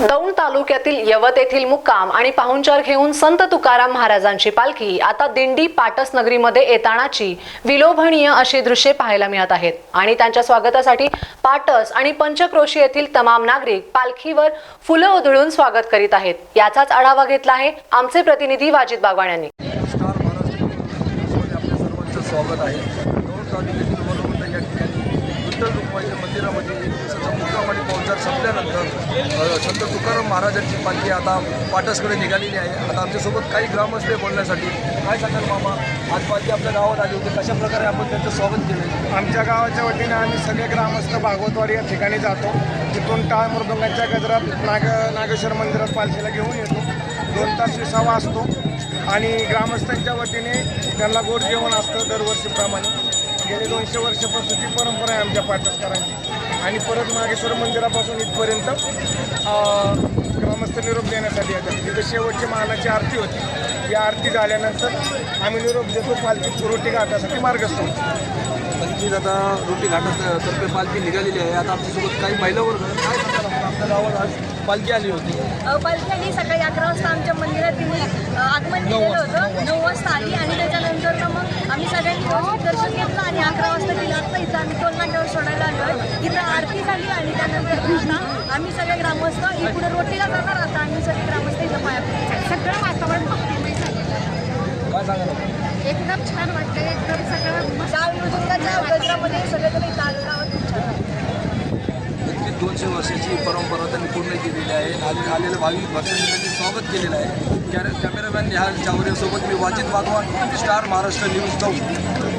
दौंड तालुक्यातील यवत येथील मुक्काम आणि पाहुणचार घेऊन संत तुकाराम महाराजांची पालखी आता दिंडी पाटस नगरीमध्ये येतानाची विलोभनीय अशी दृश्ये पाहायला मिळत आहेत. आणि त्यांच्या स्वागतासाठी पाटस आणि पंचक्रोशी येथील तमाम नागरिक पालखीवर फुलं उधळून स्वागत करीत आहेत. याचाच आढावा घेतला आहे आमचे प्रतिनिधी वाजिद बागवान यांनी. स्वागत आहे. मंदिरामध्ये संपल्यानंतर अ, संत तुकाराम महाराजांची पालखी आता पाटसकडे निघालेली आहे. आता आमच्यासोबत काही ग्रामस्थ बोलण्यासाठी काय सांगाल मामा? आज पालखी आपल्या गावात आली होती. कशा प्रकारे आपण त्यांचं स्वागत केलं? आमच्या गावाच्या वतीनं आम्ही सगळे ग्रामस्थ भागवतवाडी या ठिकाणी जातो. तिथून टाळ मृदंगाच्या गजरात नाग नागेश्वर मंदिरात पालखीला घेऊन येतो. दोन तास विसावा असतो आणि ग्रामस्थांच्या वतीने त्यांना गोड जेवण असतं दरवर्षीप्रमाणे. गेले दोनशे वर्षापासून ती परंपरा आहे आमच्या पाटसकरांची. आणि परत नागेश्वर मंदिरापासून इथपर्यंत अं, ग्रामस्थ निरोप देण्यासाठी येतात. तिथे शेवटची मानाची आरती होती. या आरती झाल्यानंतर आम्ही निरोप देतो पालखी रोटी घाटासाठी मार्गस्थ होतो. पालखी आता रोटी घाटात तर्फे पालखी निघालेली आहे. आता आमच्यासोबत काही महिला वर्ग. काय? आपल्या गावात आज पालखी आली होती. अ, पालख्यांनी सकाळी अकरा वाजता आमच्या मंदिरात तिने आगमन केलेलं होतं नऊ वाजता आली आणि त्याच्यानंतर ना मग आम्ही सगळ्यांनी व्यवस्थित दर्शन घेतलं आणि अकरा वाजता गेलं आता इथं आम्ही टोल नाक्यावर सोडायला आलो आहे इथं आरती झाली आणि आम्ही सगळे ग्रामस्थ इकडे रोटीला जाणार आता आम्ही सगळे ग्रामस्थ इथं पाया. सगळं वातावरण भक्तिमय? एकदम छान वाटतं एकदम सगळं चार मृदुंगाच्या गजरामध्ये सगळेजण इथं आलेलो आहोत खूप छान वाटतं. दोनशे वर्षाची परंपरा त्यांनी पूर्ण केलेली आहे आले आलेल्या भाविक भक्तांनी त्यांनी स्वागत केलेलं आहे कॅरे कॅमेरामॅन निहाल चावरेसोबत मी वाचित वागवान स्टार महाराष्ट्र न्यूज चौक